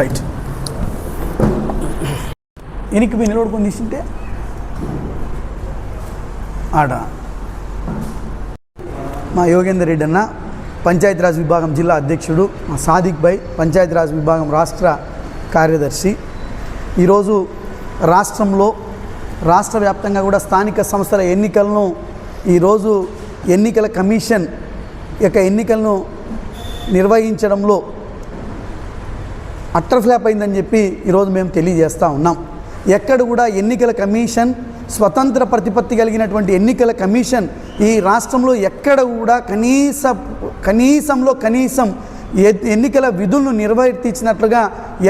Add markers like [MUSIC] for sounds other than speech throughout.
Right. ఎనికి మీ నిలబడుకొని తీసుంటే ఆడ మా యోగేందర్ రెడ్డి అన్న పంచాయతీరాజ్ విభాగం జిల్లా అధ్యక్షుడు మా సాదిక్ భాయ్ పంచాయతీరాజ్ విభాగం రాష్ట్ర కార్యదర్శి. ఈరోజు రాష్ట్రంలో రాష్ట్ర వ్యాప్తంగా కూడా స్థానిక సంస్థల ఎన్నికలను ఈరోజు ఎన్నికల కమిషన్ యొక్క ఎన్నికలను నిర్వహించడంలో అట్టర్ ఫ్లాప్ అయిందని చెప్పి ఈరోజు మేము తెలియజేస్తూ ఉన్నాం. ఎక్కడ కూడా ఎన్నికల కమిషన్ స్వతంత్ర ప్రతిపత్తి కలిగినటువంటి ఎన్నికల కమిషన్ ఈ రాష్ట్రంలో ఎక్కడ కూడా కనీస కనీసంలో కనీసం ఎన్నికల విధులను నిర్వర్తించినట్లుగా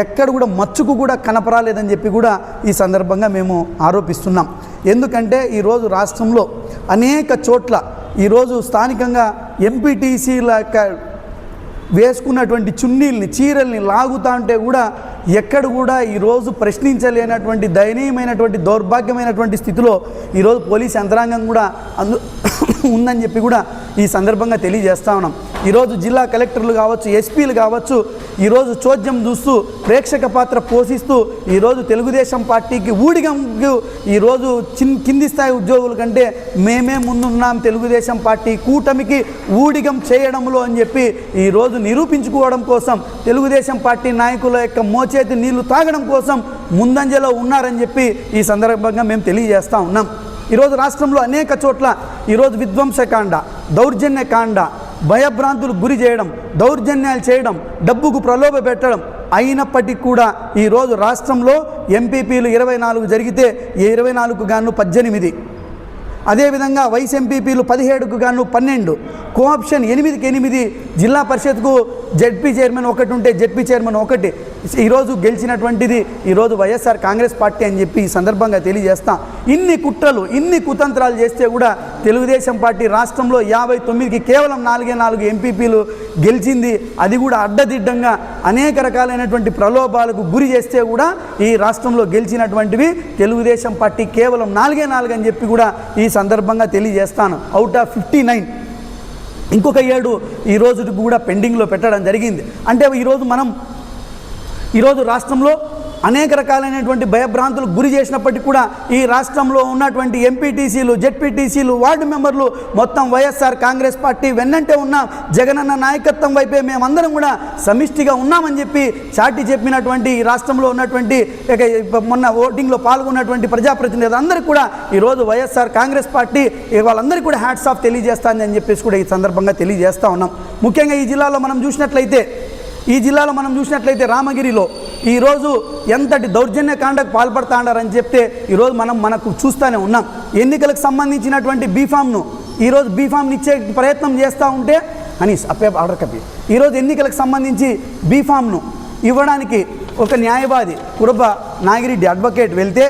ఎక్కడ కూడా మచ్చుకు కూడా కనపరాలేదని చెప్పి కూడా ఈ సందర్భంగా మేము ఆరోపిస్తున్నాం. ఎందుకంటే ఈరోజు రాష్ట్రంలో అనేక చోట్ల ఈరోజు స్థానికంగా ఎంపీటీసీల యొక్క వేసుకున్నటువంటి చున్నీల్ని చీరల్ని లాగుతా ఉంటే కూడా ఎక్కడ కూడా ఈరోజు ప్రశ్నించలేనటువంటి దయనీయమైనటువంటి దౌర్భాగ్యమైనటువంటి స్థితిలో ఈరోజు పోలీస్ యంత్రాంగం కూడా అందు [COUGHS] ఉందని చెప్పి కూడా ఈ సందర్భంగా తెలియజేస్తా ఉన్నాం. ఈరోజు జిల్లా కలెక్టర్లు కావచ్చు ఎస్పీలు కావచ్చు ఈరోజు చోద్యం చూస్తూ ప్రేక్షక పాత్ర పోషిస్తూ ఈరోజు తెలుగుదేశం పార్టీకి ఊడిగంకు ఈరోజు చిన్ కింది స్థాయి ఉద్యోగుల కంటే మేమే ముందున్నాం తెలుగుదేశం పార్టీ కూటమికి ఊడిగం చేయడంలో అని చెప్పి ఈరోజు నిరూపించుకోవడం కోసం తెలుగుదేశం పార్టీ నాయకుల యొక్క మోచేతి నీళ్ళు తాగడం కోసం ముందంజలో ఉన్నారని చెప్పి ఈ సందర్భంగా మేము తెలియజేస్తూ ఉన్నాం. ఈరోజు రాష్ట్రంలో అనేక చోట్ల ఈరోజు విధ్వంసకాండ దౌర్జన్యకాండ భయభ్రాంతులు గురి చేయడం దౌర్జన్యాలు చేయడం డబ్బుకు ప్రలోభ పెట్టడం అయినప్పటికీ కూడా ఈరోజు రాష్ట్రంలో ఎంపీపీలు ఇరవై నాలుగు జరిగితే ఇరవై నాలుగు గాను పద్దెనిమిది. అదేవిధంగా వైస్ ఎంపీపీలు పదిహేడుకు గాను పన్నెండు. కోఆప్షన్ ఎనిమిదికి ఎనిమిది. జిల్లా పరిషత్కు జడ్పీ చైర్మన్ ఒకటి ఉంటే జడ్పీ చైర్మన్ ఒకటి. ఈరోజు గెలిచినటువంటిది ఈరోజు వైఎస్ఆర్ కాంగ్రెస్ పార్టీ అని చెప్పి ఈ సందర్భంగా తెలియజేస్తాం. ఇన్ని కుట్రలు ఇన్ని కుతంత్రాలు చేస్తే కూడా తెలుగుదేశం పార్టీ రాష్ట్రంలో యాభై తొమ్మిదికి కేవలం నాలుగే నాలుగు ఎంపీపీలు గెలిచింది. అది కూడా అడ్డదిడ్డంగా అనేక రకాలైనటువంటి ప్రలోభాలకు గురి చేస్తే కూడా ఈ రాష్ట్రంలో గెలిచినటువంటివి తెలుగుదేశం పార్టీ కేవలం నాలుగే నాలుగు అని చెప్పి కూడా ఈ సందర్భంగా తెలియజేస్తాను. అవుట్ ఆఫ్ ఫిఫ్టీ నైన్ ఇంకొక ఏడు ఈ రోజుకి కూడా పెండింగ్లో పెట్టడం జరిగింది. అంటే ఈరోజు మనం ఈరోజు రాష్ట్రంలో అనేక రకాలైనటువంటి భయభ్రాంతులకు గురి చేసినప్పటికీ కూడా ఈ రాష్ట్రంలో ఉన్నటువంటి ఎంపీటీసీలు జెడ్పీటీసీలు వార్డు మెంబర్లు మొత్తం వైఎస్ఆర్ కాంగ్రెస్ పార్టీ వెన్నంటే ఉన్న జగనన్న నాయకత్వం వైపే మేమందరం కూడా సమిష్టిగా ఉన్నామని చెప్పి చాటి చెప్పినటువంటి ఈ రాష్ట్రంలో ఉన్నటువంటి ఇక మొన్న ఓటింగ్లో పాల్గొన్నటువంటి ప్రజాప్రతినిధులు అందరికీ కూడా ఈరోజు వైఎస్ఆర్ కాంగ్రెస్ పార్టీ వాళ్ళందరికీ కూడా హ్యాట్స్ ఆఫ్ తెలియజేస్తానని చెప్పేసి కూడా ఈ సందర్భంగా తెలియజేస్తూ ఉన్నాం. ముఖ్యంగా ఈ జిల్లాలో మనం చూసినట్లయితే ఈ జిల్లాలో మనం చూసినట్లయితే రామగిరిలో ఈరోజు ఎంతటి దౌర్జన్యకాండకు పాల్పడతాడారని చెప్తే ఈరోజు మనం మనకు చూస్తూనే ఉన్నాం. ఎన్నికలకు సంబంధించినటువంటి బీఫామ్ను ఈరోజు బీఫామ్ని ఇచ్చే ప్రయత్నం చేస్తూ ఉంటే అనీస్ అప్పే ఆర్డర్ కపి. ఈరోజు ఎన్నికలకు సంబంధించి బీఫామ్ను ఇవ్వడానికి ఒక న్యాయవాది కురబ నాగిరెడ్డి అడ్వకేట్ వెళ్తే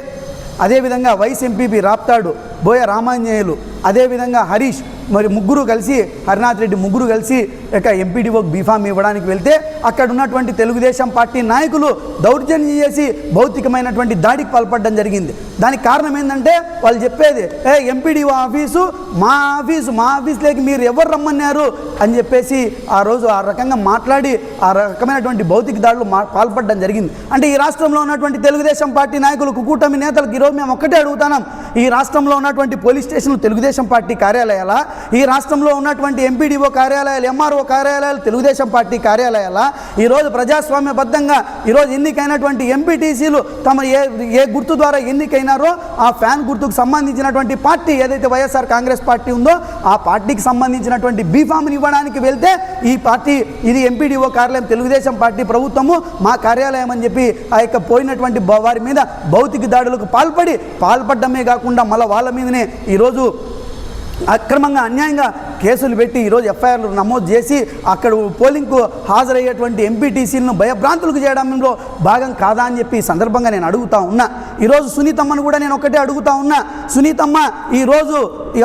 అదేవిధంగా వైస్ ఎంపీపీ రాప్తాడు బోయ రామాంజనేయులు అదేవిధంగా హరీష్ మరి ముగ్గురు కలిసి హరినాథ్ రెడ్డి ముగ్గురు కలిసి ఇక ఎంపీడీఓకి బీఫామ్ ఇవ్వడానికి వెళ్తే అక్కడ ఉన్నటువంటి తెలుగుదేశం పార్టీ నాయకులు దౌర్జన్యం చేసి భౌతికమైనటువంటి దాడికి పాల్పడడం జరిగింది. దానికి కారణం ఏంటంటే వాళ్ళు చెప్పేది ఏ ఎంపీడీఓ ఆఫీసు మా ఆఫీసు మా ఆఫీస్లోకి మీరు ఎవరు రమ్మన్నారు? అని చెప్పేసి ఆ రోజు ఆ రకంగా మాట్లాడి ఆ రకమైనటువంటి భౌతిక దాడులు మా పాల్పడడం జరిగింది. అంటే ఈ రాష్ట్రంలో ఉన్నటువంటి తెలుగుదేశం పార్టీ నాయకులకు కూటమి నేతలకు ఈరోజు మేము ఒక్కటే అడుగుతున్నాం. ఈ రాష్ట్రంలో ఉన్నటువంటి పోలీస్ స్టేషన్లు తెలుగుదేశం పార్టీ కార్యాలయాల? ఈ రాష్ట్రంలో ఉన్నటువంటి ఎంపీడీఓ కార్యాలయాలు ఎంఆర్ఓ కార్యాలయాలు తెలుగుదేశం పార్టీ కార్యాలయాల? ఈరోజు ప్రజాస్వామ్యబద్ధంగా ఈరోజు ఎన్నికైనటువంటి ఎంపీటీసీలు తమ ఏ ఏ గుర్తు ద్వారా ఎన్నికైనారో ఆ ఫ్యాన్ గుర్తుకు సంబంధించినటువంటి పార్టీ ఏదైతే వైఎస్ఆర్ కాంగ్రెస్ పార్టీ ఉందో ఆ పార్టీకి సంబంధించినటువంటి బీఫామ్ని ఇవ్వడానికి వెళ్తే ఈ పార్టీ ఇది ఎంపీడీఓ కార్యాలయం తెలుగుదేశం పార్టీ ప్రభుత్వము మా కార్యాలయం అని చెప్పి ఆ యొక్క పోయినటువంటి వారి మీద భౌతిక దాడులకు పాల్పడి పాల్పడమే కాకుండా మళ్ళీ వాళ్ళ మీదనే ఈరోజు అక్రమంగా అన్యాయంగా కేసులు పెట్టి ఈరోజు ఎఫ్ఐఆర్లు నమోదు చేసి అక్కడ పోలింగ్కు హాజరయ్యేటువంటి ఎంపీటీసీలను భయభ్రాంతులకు చేయడంలో భాగం కాదా అని చెప్పి ఈ సందర్భంగా నేను అడుగుతా ఉన్నా. ఈరోజు సునీతమ్మను కూడా నేను ఒకటే అడుగుతా ఉన్నా. సునీతమ్మ ఈరోజు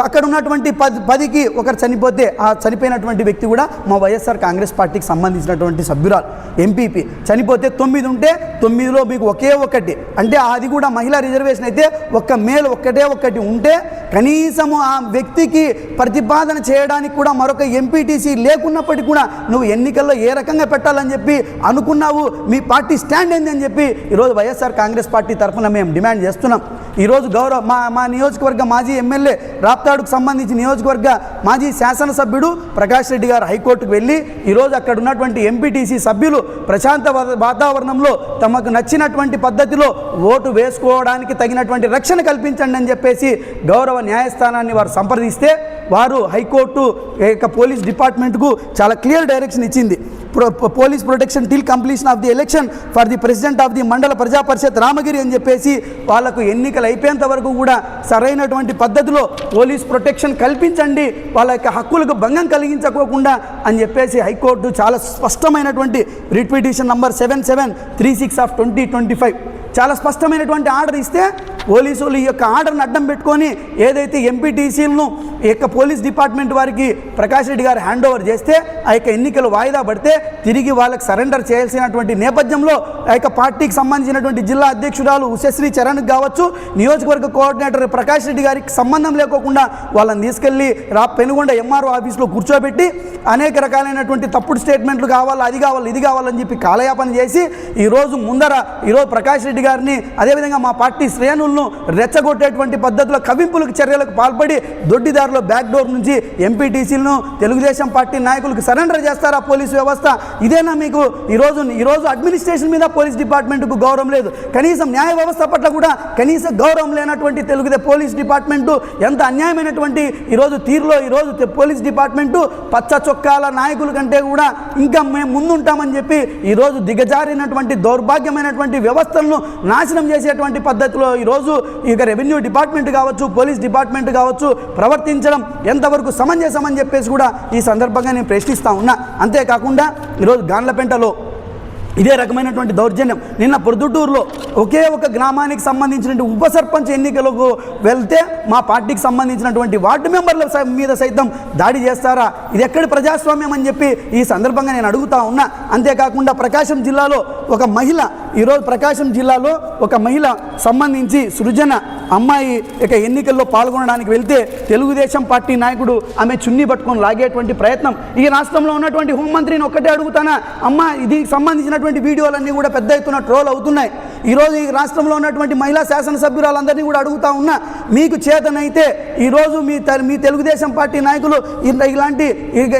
అక్కడ ఉన్నటువంటి పది పదికి ఒకరు చనిపోతే ఆ చనిపోయినటువంటి వ్యక్తి కూడా మా వైఎస్ఆర్ కాంగ్రెస్ పార్టీకి సంబంధించినటువంటి సభ్యురాలు ఎంపీపీ. చనిపోతే తొమ్మిది ఉంటే తొమ్మిదిలో మీకు ఒకే ఒకటి. అంటే అది కూడా మహిళా రిజర్వేషన్ అయితే ఒక్క మేలు ఒక్కటే ఒక్కటి ఉంటే కనీసము ఆ వ్యక్తికి ప్రతిపాదన చేయడానికి కూడా మరొక ఎంపీటీసీ లేకున్నప్పటికీ కూడా నువ్వు ఎన్నికల్లో ఏ రకంగా పెట్టాలని చెప్పి అనుకున్నావు మీ పార్టీ స్టాండ్ ఏంది అని చెప్పి ఈరోజు వైఎస్ఆర్ కాంగ్రెస్ పార్టీ తరఫున మేము డిమాండ్ చేస్తున్నాం. ఈరోజు గౌరవ మా మా నియోజకవర్గ మాజీ ఎమ్మెల్యే రాప్తాడుకు సంబంధించి నియోజకవర్గ మాజీ శాసనసభ్యుడు ప్రకాష్ రెడ్డి గారు హైకోర్టుకు వెళ్ళి ఈరోజు అక్కడ ఉన్నటువంటి ఎంపీటీసీ సభ్యులు ప్రశాంత వాతావరణంలో తమకు నచ్చినటువంటి పద్ధతిలో ఓటు వేసుకోవడానికి తగినటువంటి రక్షణ కల్పించండి అని చెప్పేసి గౌరవ న్యాయస్థానాన్ని వారు సంప్రదిస్తే వారు హైకోర్టు యొక్క పోలీస్ డిపార్ట్మెంట్కు చాలా క్లియర్ డైరెక్షన్ ఇచ్చింది. Pro police protection till completion of the election for the president of the Mandal Praja Parishad Ramagiri అని చెప్పేసి వాళ్ళకు ఎన్నికలు అయిపోయేంత వరకు కూడా సరైనటువంటి పద్ధతిలో పోలీస్ ప్రొటెక్షన్ కల్పించండి వాళ్ళ యొక్క హక్కులకు భంగం కలిగించకోకుండా అని చెప్పేసి హైకోర్టు చాలా స్పష్టమైనటువంటి writ petition number seven seven three six of twenty twenty five. చాలా స్పష్టమైనటువంటి ఆర్డర్ ఇస్తే పోలీసులు ఈ యొక్క ఆర్డర్ని అడ్డం పెట్టుకొని ఏదైతే ఎంపీటీసీలను ఈ యొక్క పోలీస్ డిపార్ట్మెంట్ వారికి ప్రకాష్ రెడ్డి గారు హ్యాండ్ ఓవర్ చేస్తే ఆ యొక్క ఎన్నికలు వాయిదా పడితే తిరిగి వాళ్ళకి సరెండర్ చేయాల్సినటువంటి నేపథ్యంలో ఆ యొక్క పార్టీకి సంబంధించినటువంటి జిల్లా అధ్యక్షురాలు ఉషశ్రీ చరణ్కి కావచ్చు నియోజకవర్గ కోఆర్డినేటర్ ప్రకాష్ రెడ్డి గారికి సంబంధం లేకోకుండా వాళ్ళని తీసుకెళ్ళి రా పెనుగొండ ఎంఆర్ఓ ఆఫీస్లో కూర్చోబెట్టి అనేక రకాలైనటువంటి తప్పుడు స్టేట్మెంట్లు కావాలి అది కావాలి ఇది కావాలని చెప్పి కాలయాపన చేసి ఈరోజు ముందర ఈరోజు ప్రకాష్ రెడ్డి గారిని అదేవిధంగా మా పార్టీ శ్రేణులు శ్రేణులను రెచ్చగొట్టేటువంటి పద్ధతిలో కవింపులకు చర్యలకు పాల్పడి దొడ్డిదారిలో బ్యాక్ డోర్ నుంచి ఎంపీటీసీలను తెలుగుదేశం పార్టీ నాయకులకు సరెండర్ చేస్తారా పోలీసు వ్యవస్థ? ఇదేనా మీకు ఈరోజు ఈరోజు అడ్మినిస్ట్రేషన్ మీద పోలీస్ డిపార్ట్మెంట్కు గౌరవం లేదు. కనీసం న్యాయ వ్యవస్థ పట్ల కూడా కనీస గౌరవం లేనటువంటి తెలుగుదే పోలీస్ డిపార్ట్మెంటు ఎంత అన్యాయమైనటువంటి ఈరోజు తీరులో ఈరోజు పోలీస్ డిపార్ట్మెంటు పచ్చ చొక్కాల నాయకుల కంటే కూడా ఇంకా మేము ముందుంటామని చెప్పి ఈరోజు దిగజారినటువంటి దౌర్భాగ్యమైనటువంటి వ్యవస్థలను నాశనం చేసేటువంటి పద్ధతిలో ఈరోజు ఇక రెవెన్యూ డిపార్ట్మెంట్ కావచ్చు పోలీస్ డిపార్ట్మెంట్ కావచ్చు ప్రవర్తించడం ఎంతవరకు సమంజసమని చెప్పేసి కూడా ఈ సందర్భంగా నేను ప్రశ్నిస్తా ఉన్నా. అంతేకాకుండా ఈరోజు గాన్లపెంటలో ఇదే రకమైనటువంటి దౌర్జన్యం. నిన్న పొద్దుటూరులో ఒకే ఒక గ్రామానికి సంబంధించినటువంటి ఉప సర్పంచ్ ఎన్నికలకు వెళ్తే మా పార్టీకి సంబంధించినటువంటి వార్డు మెంబర్ల మీద సైతం దాడి చేస్తారా? ఇది ఎక్కడి ప్రజాస్వామ్యం అని చెప్పి ఈ సందర్భంగా నేను అడుగుతా ఉన్నా. అంతేకాకుండా ప్రకాశం జిల్లాలో ఒక మహిళ ఈరోజు ప్రకాశం జిల్లాలో ఒక మహిళ సంబంధించి సృజన అమ్మాయి ఇక ఎన్నికల్లో పాల్గొనడానికి వెళ్తే తెలుగుదేశం పార్టీ నాయకుడు ఆమె చున్నీ పట్టుకొని లాగేటువంటి ప్రయత్నం. ఈ రాష్ట్రంలో ఉన్నటువంటి హోంమంత్రిని ఒక్కటే అడుగుతానా? అమ్మ దీనికి సంబంధించినటువంటి వీడియోలన్నీ కూడా పెద్ద ఎత్తున ట్రోల్ అవుతున్నాయి. ఈరోజు ఈ రాష్ట్రంలో ఉన్నటువంటి మహిళా శాసనసభ్యురాలందరినీ కూడా అడుగుతా ఉన్నా మీకు చేతనైతే ఈరోజు మీ మీ తెలుగుదేశం పార్టీ నాయకులు ఇలాంటి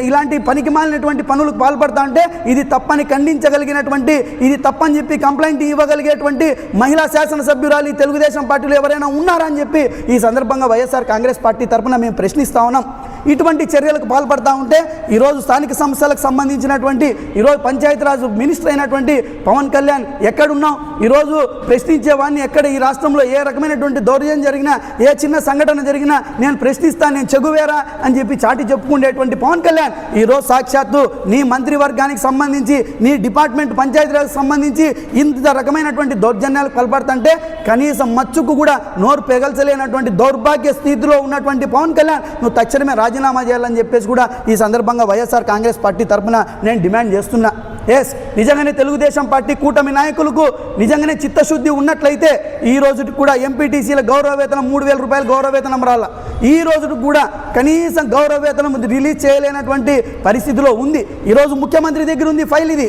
ఇలాంటి పనికి మాలినటువంటి పనులకు పాల్పడతా అంటే ఇది తప్పని ఖండించగలిగినటువంటి ఇది తప్పని చెప్పి కంప్లైంట్ ఇవ్వగలిగేటువంటి మహిళా శాసనసభ్యురాలు ఈ తెలుగుదేశం పార్టీలో ఎవరైనా ఉన్నారా అని చెప్పి ఈ సందర్భంగా వైఎస్ఆర్ కాంగ్రెస్ పార్టీ తరఫున మేము ప్రశ్నిస్తా ఉన్నాం. ఇటువంటి చర్యలకు పాల్పడతా ఉంటే ఈరోజు స్థానిక సంస్థలకు సంబంధించినటువంటి ఈరోజు పంచాయతీరాజ్ మినిస్టర్ అయినటువంటి పవన్ కళ్యాణ్ ఎక్కడున్నాం? ఈరోజు ప్రశ్నించే వాడిని ఎక్కడ? ఈ రాష్ట్రంలో ఏ రకమైనటువంటి దౌర్జన్యం జరిగినా ఏ చిన్న సంఘటన జరిగినా నేను ప్రశ్నిస్తాను నేను చెగువేరా అని చెప్పి చాటి చెప్పుకునేటువంటి పవన్ కళ్యాణ్ ఈరోజు సాక్షాత్తు నీ మంత్రివర్గానికి సంబంధించి నీ డిపార్ట్మెంట్ పంచాయతీరాజ్ సంబంధించి ఇంత రకమైనటువంటి దౌర్జన్యాలు పాల్పడుతుంటే కనీసం మచ్చుకు కూడా నోరు పెగల్చలేనటువంటి దౌర్భాగ్య స్థితిలో ఉన్నటువంటి పవన్ కళ్యాణ్ నువ్వు తక్షణమే రాజీనామా చేయాలని చెప్పేసి కూడా ఈ సందర్భంగా వైఎస్ఆర్ కాంగ్రెస్ పార్టీ తరఫున నేను డిమాండ్ చేస్తున్నా. ఎస్ నిజంగానే తెలుగుదేశం పార్టీ కూటమి నాయకులకు నిజంగానే చిత్తశుద్ధి ఉన్నట్లయితే ఈ రోజుకి కూడా ఎంపీటీసీల గౌరవ వేతనం మూడు వేల రూపాయలు గౌరవ వేతనం రాల. ఈ రోజుకి కూడా కనీసం గౌరవ వేతనం రిలీజ్ చేయలేనటువంటి పరిస్థితిలో ఉంది. ఈరోజు ముఖ్యమంత్రి దగ్గర ఉంది ఫైల్ ఇది.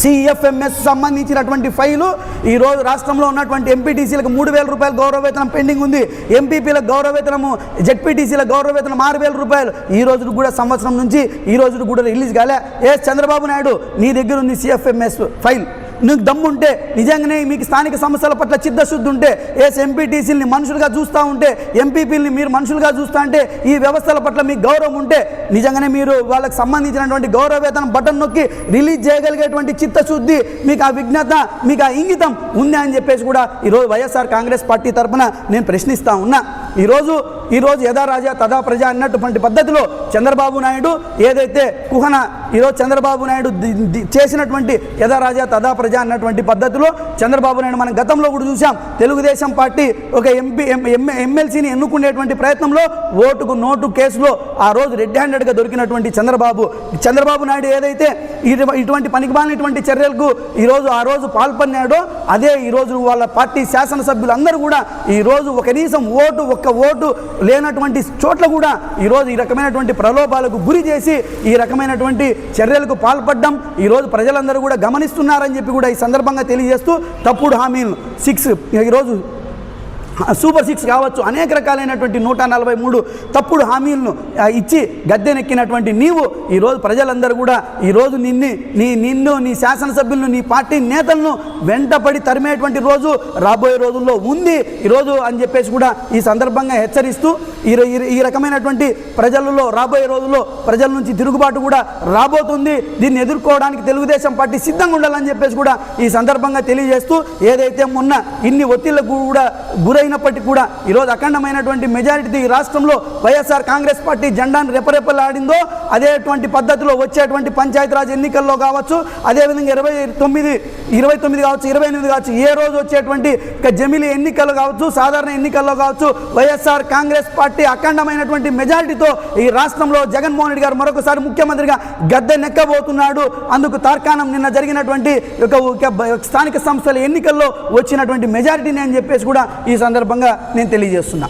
సిఎఫ్ఎంఎస్ సంబంధించినటువంటి ఫైలు. ఈరోజు రాష్ట్రంలో ఉన్నటువంటి ఎంపీటీసీలకు మూడు వేల రూపాయలు గౌరవ వేతనం పెండింగ్ ఉంది. ఎంపీపీల గౌరవ వేతనము జెడ్పీటీసీల గౌరవ వేతనం ఆరు వేల రూపాయలు. ఈ రోజు కూడా సంవత్సరం నుంచి ఈ రోజు కూడా రిలీజ్ కాలే. ఏ చంద్రబాబు నాయుడు నీ దగ్గర ఉంది సిఎఫ్ఎంఎస్ ఫైల్. నీకు దమ్ముంటే నిజంగానే మీకు స్థానిక సమస్యల పట్ల చిత్తశుద్ధి ఉంటే ఏస్ ఎంపీటీసీలని మనుషులుగా చూస్తూ ఉంటే ఎంపీపీలని మీరు మనుషులుగా చూస్తూ ఉంటే ఈ వ్యవస్థల పట్ల మీకు గౌరవం ఉంటే నిజంగానే మీరు వాళ్ళకి సంబంధించినటువంటి గౌరవవేతనం బటన్ నొక్కి రిలీజ్ చేయగలిగేటువంటి చిత్తశుద్ధి మీకు ఆ విజ్ఞత మీకు ఆ ఇంగితం ఉంది అని చెప్పేసి కూడా ఈరోజు వైఎస్ఆర్ కాంగ్రెస్ పార్టీ తరఫున నేను ప్రశ్నిస్తా ఉన్నా. ఈరోజు ఈరోజు యథా రాజా తదా ప్రజ అన్నటువంటి పద్ధతిలో చంద్రబాబు నాయుడు ఏదైతే కుహన ఈరోజు చంద్రబాబు నాయుడు చేసినటువంటి యథా రాజా తదా ప్రజ అన్నటువంటి పద్ధతిలో చంద్రబాబు నాయుడు మనం గతంలో కూడా చూసాం తెలుగుదేశం పార్టీ ఒక ఎంపీ ఎమ్మెల్సీని ఎన్నుకునేటువంటి ప్రయత్నంలో ఓటుకు నోటు కేసులో ఆ రోజు రెడ్ హ్యాండెడ్గా దొరికినటువంటి చంద్రబాబు చంద్రబాబు నాయుడు ఏదైతే ఇటు- ఇటువంటి పనికిమాలినటువంటి చర్యలకు ఈరోజు ఆ రోజు పాల్పన్నాడో అదే ఈరోజు వాళ్ళ పార్టీ శాసనసభ్యులందరూ కూడా ఈరోజు ఒక కనీసం ఓటు ఒక్క ఓటు లేనటువంటి చోట్ల కూడా ఈరోజు ఈ రకమైనటువంటి ప్రలోభాలకు గురి చేసి ఈ రకమైనటువంటి చర్యలకు పాల్పడడం. ఈరోజు ప్రజలందరూ కూడా గమనిస్తున్నారని చెప్పి కూడా ఈ సందర్భంగా తెలియజేస్తూ తప్పుడు హామీలు సిక్స్ ఈరోజు సూపర్ సిక్స్ కావచ్చు. అనేక రకాలైనటువంటి నూట నలభై మూడు తప్పుడు హామీలను ఇచ్చి గద్దెనెక్కినటువంటి నీవు ఈరోజు ప్రజలందరూ కూడా ఈరోజు నిన్ను నీ నిన్ను నీ శాసనసభ్యులను నీ పార్టీ నేతలను వెంటపడి తరిమేటువంటి రోజు రాబోయే రోజుల్లో ఉంది. ఈరోజు అని చెప్పేసి కూడా ఈ సందర్భంగా హెచ్చరిస్తూ ఈ ఈ రకమైనటువంటి ప్రజలలో రాబోయే రోజుల్లో ప్రజల నుంచి తిరుగుబాటు కూడా రాబోతుంది. దీన్ని ఎదుర్కోవడానికి తెలుగుదేశం పార్టీ సిద్ధంగా ఉండాలని చెప్పేసి కూడా ఈ సందర్భంగా తెలియజేస్తూ ఏదైతే మొన్న ఇన్ని ఒత్తిళ్ళకు కూడా గురై అయినప్పటికీ కూడా ఈరోజు అఖండమైనటువంటి మెజారిటీ ఈ రాష్ట్రంలో వైఎస్ఆర్ కాంగ్రెస్ పార్టీ జెండాను రెపరెపలాడిందో అదేటువంటి పద్ధతిలో వచ్చేటువంటి పంచాయతీరాజ్ ఎన్నికల్లో కావచ్చు అదేవిధంగా ఇరవై తొమ్మిది ఇరవై తొమ్మిది కావచ్చు ఇరవై ఎనిమిది కావచ్చు ఏ రోజు వచ్చేటువంటి ఇక జమిలీ ఎన్నికలు కావచ్చు సాధారణ ఎన్నికల్లో కావచ్చు వైఎస్ఆర్ కాంగ్రెస్ పార్టీ అఖండమైనటువంటి మెజారిటీతో ఈ రాష్ట్రంలో జగన్మోహన్ రెడ్డి గారు మరొకసారి ముఖ్యమంత్రిగా గద్దె నెక్కబోతున్నాడు. అందుకు తార్కాణం నిన్న జరిగినటువంటి ఒక స్థానిక సంస్థల ఎన్నికల్లో వచ్చినటువంటి మెజారిటీని అని చెప్పేసి కూడా ఈ సందర్భంగా నేను తెలియజేస్తున్నా.